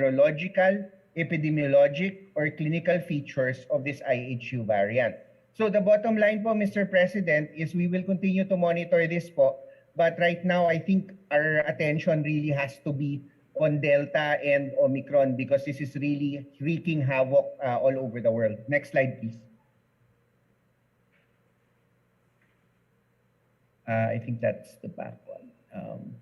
neurological, epidemiologic, or clinical features of this IHU variant. So the bottom line po, Mr. President, is we will continue to monitor this po. But right now, I think our attention really has to be on Delta and Omicron because this is really wreaking havoc uh, all over the world. Next slide, please. Uh, I think that's the back one. Um,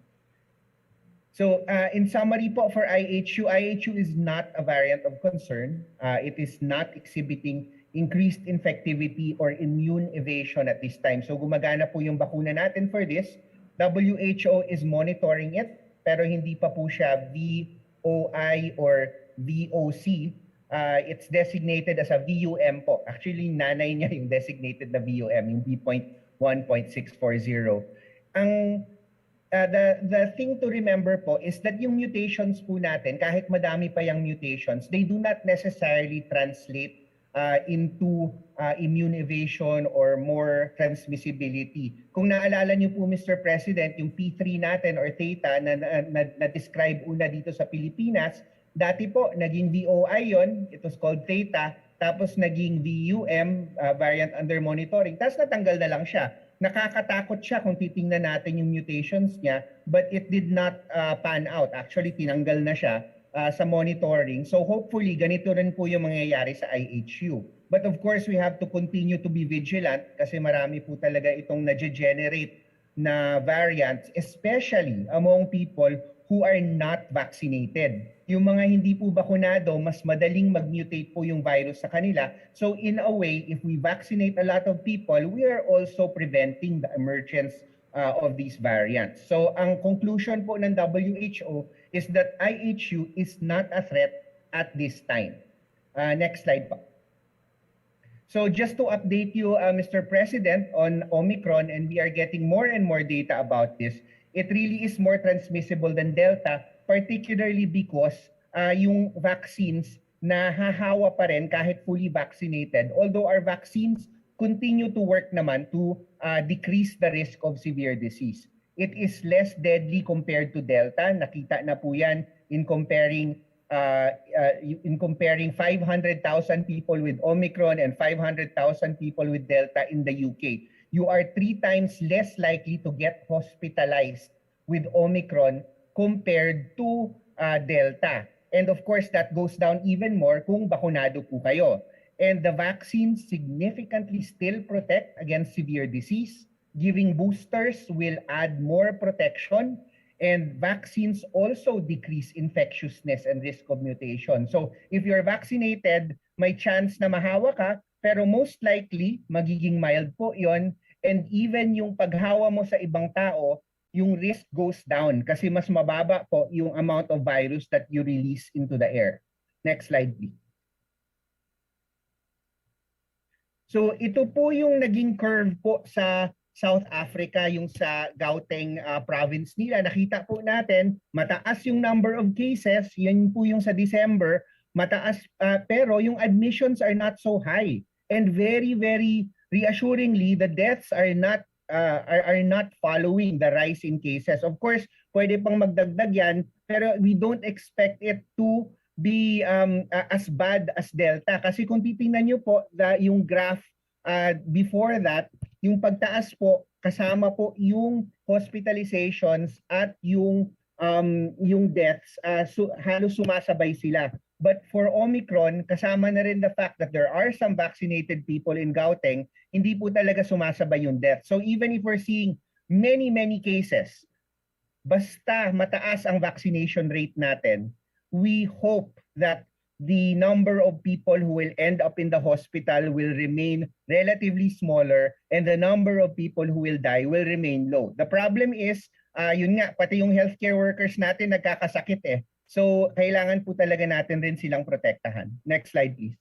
so uh, in summary po for IHU, IHU is not a variant of concern. Uh, it is not exhibiting increased infectivity or immune evasion at this time. So gumagana po yung bakuna natin for this. WHO is monitoring it pero hindi pa po siya VOI or VOC. Uh, it's designated as a VUM po. Actually, nanay niya yung designated na VUM, yung B.1.640. Ang uh, the the thing to remember po is that yung mutations po natin, kahit madami pa yung mutations, they do not necessarily translate uh, into uh, immune evasion or more transmissibility. Kung naalala niyo po Mr. President, yung P3 natin or theta na, na, na, na una dito sa Pilipinas, dati po naging VOI yon, it was called theta, tapos naging VUM, uh, variant under monitoring, tapos natanggal na lang siya. Nakakatakot siya kung titingnan natin yung mutations niya, but it did not uh, pan out. Actually, tinanggal na siya uh, sa monitoring. So hopefully, ganito rin po yung mangyayari sa IHU. But of course, we have to continue to be vigilant kasi marami po talaga itong na-generate na variants, especially among people who are not vaccinated. Yung mga hindi po bakunado, mas madaling mag-mutate po yung virus sa kanila. So in a way, if we vaccinate a lot of people, we are also preventing the emergence uh, of these variants. So ang conclusion po ng WHO is that IHU is not a threat at this time. Uh, next slide po. So just to update you, uh, Mr. President, on Omicron, and we are getting more and more data about this, it really is more transmissible than Delta, particularly because uh, yung vaccines na hahawa pa rin kahit fully vaccinated. Although our vaccines continue to work naman to uh, decrease the risk of severe disease. It is less deadly compared to Delta. Nakita na po yan in comparing uh, uh, in comparing 500,000 people with Omicron and 500,000 people with Delta in the UK. You are three times less likely to get hospitalized with Omicron compared to uh, Delta. And of course, that goes down even more kung bakunado po kayo. And the vaccines significantly still protect against severe disease. Giving boosters will add more protection And vaccines also decrease infectiousness and risk of mutation. So if you're vaccinated, may chance na mahawa ka, pero most likely, magiging mild po yon And even yung paghawa mo sa ibang tao, yung risk goes down kasi mas mababa po yung amount of virus that you release into the air. Next slide, please. So ito po yung naging curve po sa South Africa, yung sa Gauteng uh, province nila. Nakita po natin, mataas yung number of cases, yan po yung sa December, mataas, uh, pero yung admissions are not so high. And very, very reassuringly, the deaths are not uh, are, are not following the rise in cases. Of course, pwede pang magdagdag yan, pero we don't expect it to be um, uh, as bad as Delta. Kasi kung titingnan nyo po, the, yung graph uh, before that, yung pagtaas po kasama po yung hospitalizations at yung um, yung deaths uh, so, halos sumasabay sila. But for Omicron, kasama na rin the fact that there are some vaccinated people in Gauteng, hindi po talaga sumasabay yung death. So even if we're seeing many, many cases, basta mataas ang vaccination rate natin, we hope that the number of people who will end up in the hospital will remain relatively smaller and the number of people who will die will remain low. The problem is, uh, yun nga, pati yung healthcare workers natin nagkakasakit eh. So, kailangan po talaga natin rin silang protektahan. Next slide, please.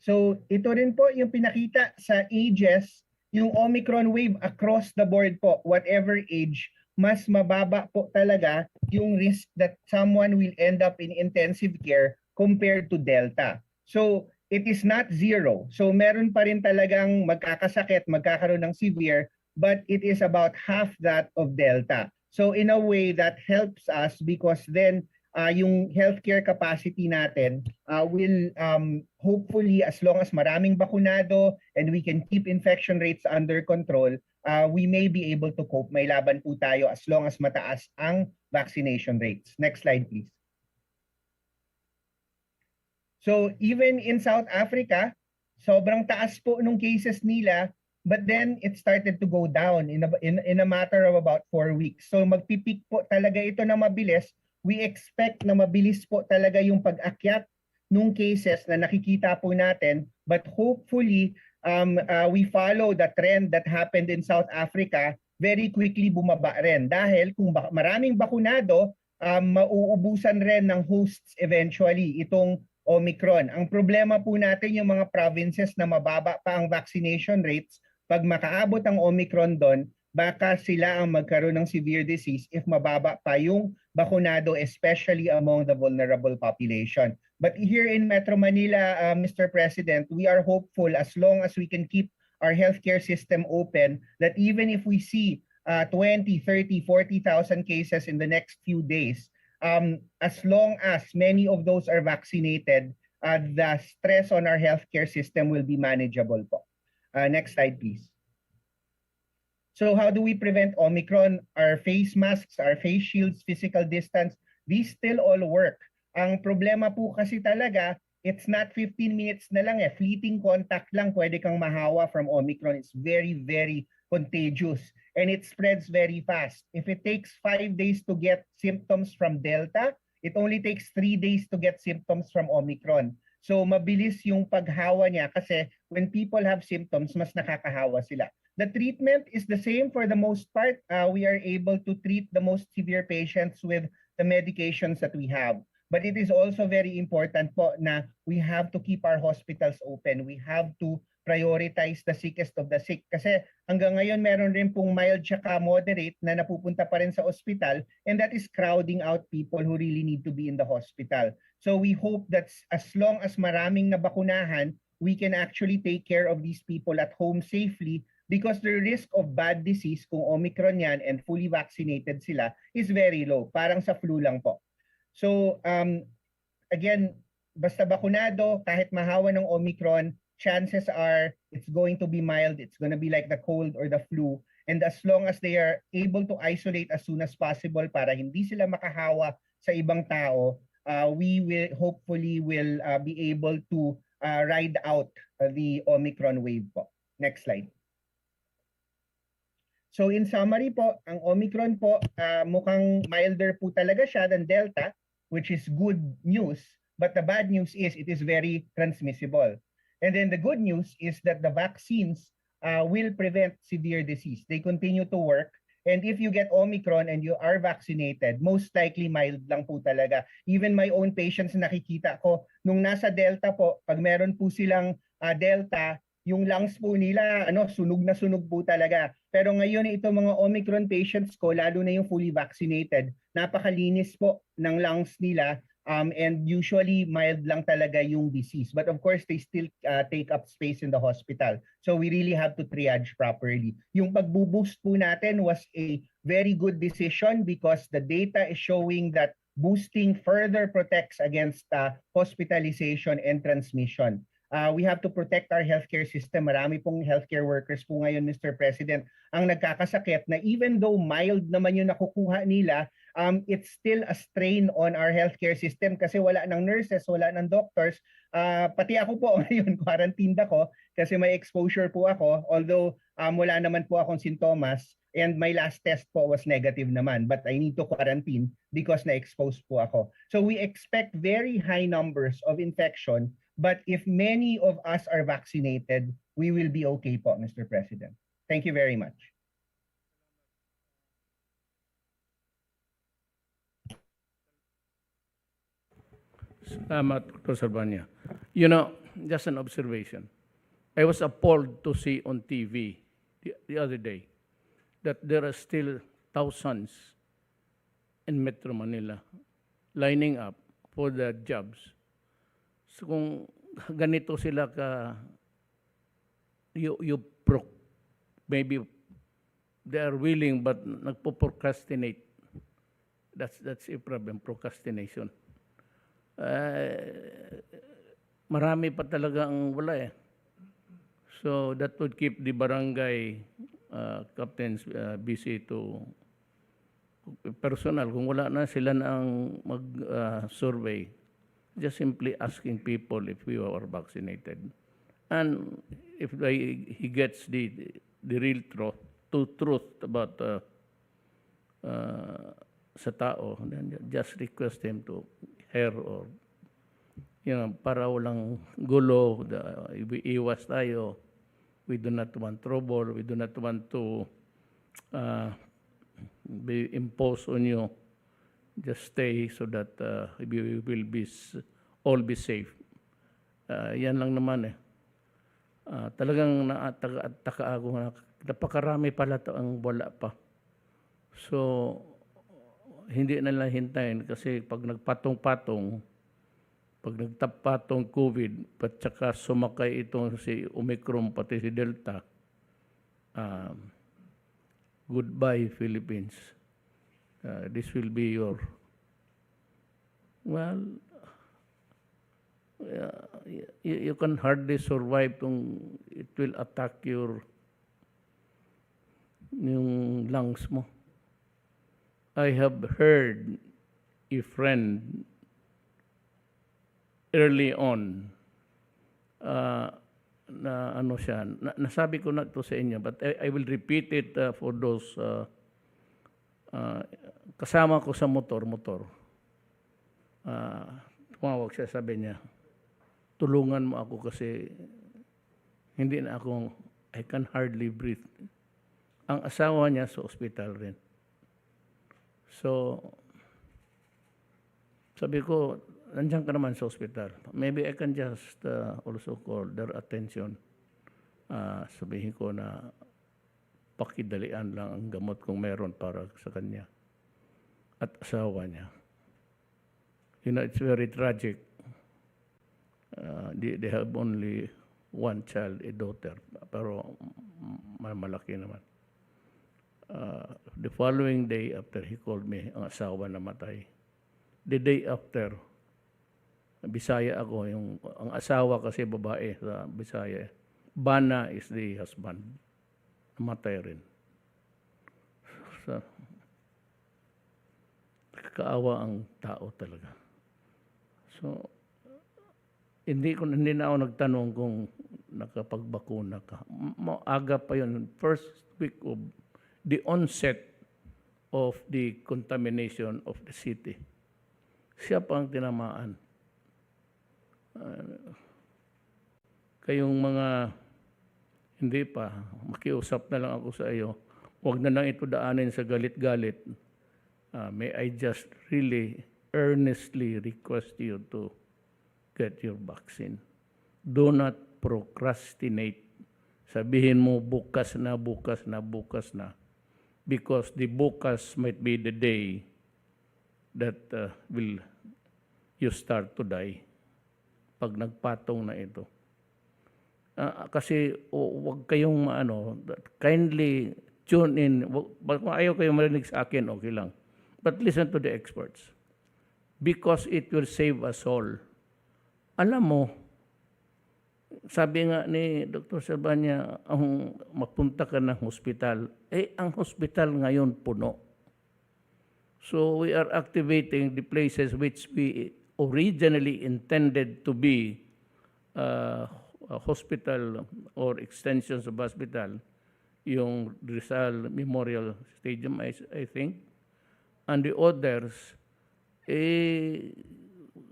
So, ito rin po yung pinakita sa ages, yung Omicron wave across the board po, whatever age, mas mababa po talaga yung risk that someone will end up in intensive care compared to Delta. So, it is not zero. So, meron pa rin talagang magkakasakit, magkakaroon ng severe, but it is about half that of Delta. So in a way that helps us because then uh, yung healthcare capacity natin uh, will um, hopefully as long as maraming bakunado and we can keep infection rates under control, uh, we may be able to cope. May laban po tayo as long as mataas ang vaccination rates. Next slide please. So even in South Africa, sobrang taas po nung cases nila but then it started to go down in a, in, in a matter of about four weeks. So magpipik po talaga ito na mabilis. We expect na mabilis po talaga yung pag-akyat nung cases na nakikita po natin but hopefully um, uh, we follow the trend that happened in South Africa very quickly bumaba rin dahil kung ba- maraming bakunado um, mauubusan rin ng hosts eventually itong Omicron. Ang problema po natin yung mga provinces na mababa pa ang vaccination rates, pag makaabot ang Omicron doon, baka sila ang magkaroon ng severe disease if mababa pa yung bakunado, especially among the vulnerable population. But here in Metro Manila, uh, Mr. President, we are hopeful as long as we can keep our healthcare system open, that even if we see uh, 20, 30, 40,000 cases in the next few days, um, as long as many of those are vaccinated, uh, the stress on our healthcare system will be manageable po. Uh, next slide, please. So how do we prevent Omicron? Our face masks, our face shields, physical distance, these still all work. Ang problema po kasi talaga, it's not 15 minutes na lang eh. Fleeting contact lang pwede kang mahawa from Omicron. It's very, very contagious and it spreads very fast. If it takes five days to get symptoms from Delta, it only takes three days to get symptoms from Omicron. So mabilis yung paghawa niya kasi when people have symptoms, mas nakakahawa sila. The treatment is the same for the most part. Uh, we are able to treat the most severe patients with the medications that we have. But it is also very important po na we have to keep our hospitals open. We have to prioritize the sickest of the sick. Kasi hanggang ngayon meron rin pong mild tsaka moderate na napupunta pa rin sa ospital and that is crowding out people who really need to be in the hospital. So we hope that as long as maraming nabakunahan, we can actually take care of these people at home safely because the risk of bad disease kung Omicron yan and fully vaccinated sila is very low. Parang sa flu lang po. So um, again, basta bakunado, kahit mahawa ng Omicron, chances are it's going to be mild. It's going to be like the cold or the flu. And as long as they are able to isolate as soon as possible para hindi sila makahawa sa ibang tao, uh, we will hopefully will uh, be able to uh, ride out the Omicron wave po. Next slide. So in summary po, ang Omicron po uh, mukhang milder po talaga siya than Delta, which is good news. But the bad news is it is very transmissible. And then the good news is that the vaccines uh, will prevent severe disease. They continue to work. And if you get Omicron and you are vaccinated, most likely mild lang po talaga. Even my own patients na nakikita ko, nung nasa Delta po, pag meron po silang uh, Delta, yung lungs po nila, ano, sunog na sunog po talaga. Pero ngayon, ito mga Omicron patients ko, lalo na yung fully vaccinated, napakalinis po ng lungs nila um, and usually mild lang talaga yung disease. But of course, they still uh, take up space in the hospital. So we really have to triage properly. Yung pagbo-boost po natin was a very good decision because the data is showing that boosting further protects against uh, hospitalization and transmission. Uh, we have to protect our healthcare system. Marami pong healthcare workers po ngayon, Mr. President, ang nagkakasakit na even though mild naman yung nakukuha nila, um, it's still a strain on our healthcare system kasi wala ng nurses, wala ng doctors. Uh, pati ako po ngayon, quarantined ako kasi may exposure po ako. Although um, wala naman po akong sintomas and my last test po was negative naman. But I need to quarantine because na-expose po ako. So we expect very high numbers of infection But if many of us are vaccinated, we will be okay po, Mr. President. Thank you very much. Salamat, Dr. Salvania. You know, just an observation. I was appalled to see on TV the, the other day that there are still thousands in Metro Manila lining up for the jobs. So kung ganito sila ka, you, you pro, maybe they are willing but nagpo-procrastinate. That's that's a problem, procrastination. Uh, marami pa talaga ang wala eh. So that would keep the barangay uh, captains uh, busy to personal. Kung wala na sila na ang mag-survey, just simply asking people if we are vaccinated. And if they, he gets the, the real truth, to truth about uh, uh, sa tao, then just request him to her or you know, para walang gulo, the, iwas tayo. We do not want trouble. We do not want to uh, be imposed on you. Just stay so that uh, we will be all be safe. Uh, yan lang naman eh. Ah, talagang naataka at taka ako na napakarami pala to ang wala pa. So, hindi na lang hintayin kasi pag nagpatong-patong, pag nagtapatong COVID, at saka sumakay itong si Omicron pati si Delta, um, goodbye Philippines. Uh, this will be your, well, uh, you, you can hardly survive kung it will attack your yung lungs mo. I have heard a friend early on uh, na ano siya, na, nasabi ko na to sa inyo, but I, I will repeat it uh, for those uh, uh, kasama ko sa motor-motor. Uh, tumawag siya, sabi niya, tulungan mo ako kasi hindi na ako, I can hardly breathe. Ang asawa niya sa ospital rin. So, sabi ko, nandiyan ka naman sa ospital. Maybe I can just uh, also call their attention. Uh, sabihin ko na pakidalian lang ang gamot kung meron para sa kanya at asawa niya. You know, it's very tragic. Uh, they, they have only one child, a daughter, pero malaki naman. Uh, the following day after he called me, ang asawa namatay. The day after, Bisaya ako, yung, ang asawa kasi babae sa Bisaya. Bana is the husband. Namatay rin. So, kaawa ang tao talaga. So, hindi ko hindi na ako nagtanong kung nakapagbakuna ka. Maaga pa yun. First week of the onset of the contamination of the city. Siya pa ang tinamaan. Uh, kayong mga hindi pa, makiusap na lang ako sa iyo. Huwag na lang ito daanin sa galit-galit. Uh, may I just really earnestly request you to get your vaccine. Do not procrastinate. Sabihin mo bukas na, bukas na, bukas na. Because the bukas might be the day that uh, will you start to die pag nagpatong na ito. Ah, kasi o, wag kayong maano, kindly tune in. Wag, kung ayaw kayong marinig sa akin, okay lang. But listen to the experts. Because it will save us all. Alam mo, sabi nga ni Dr. Sabanya, ang mapunta ka ng hospital, eh ang hospital ngayon puno. So we are activating the places which we originally intended to be uh, a hospital or extensions of hospital, yung Rizal Memorial Stadium, I, I think, and the others, eh,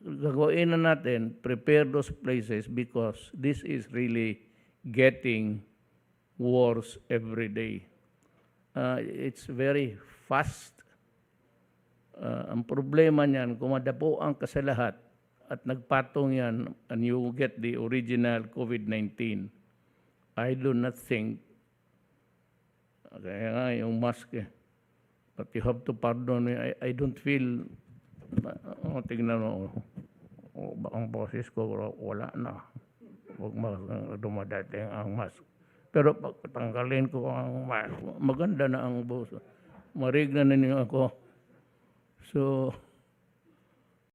gagawin na natin, prepare those places because this is really getting worse every day. Uh, it's very fast. Uh, ang problema niyan, kung madapuan ka lahat at nagpatong yan and you get the original COVID-19, I do not think, kaya nga yung mask eh, but you have to pardon me, I, I don't feel, oh, tignan mo, oh, ba- ang boses ko wala na. Huwag mag dumadating ang mask. Pero pag tanggalin ko ang ma- maganda na ang buhos. Marigna na niyo ako. So,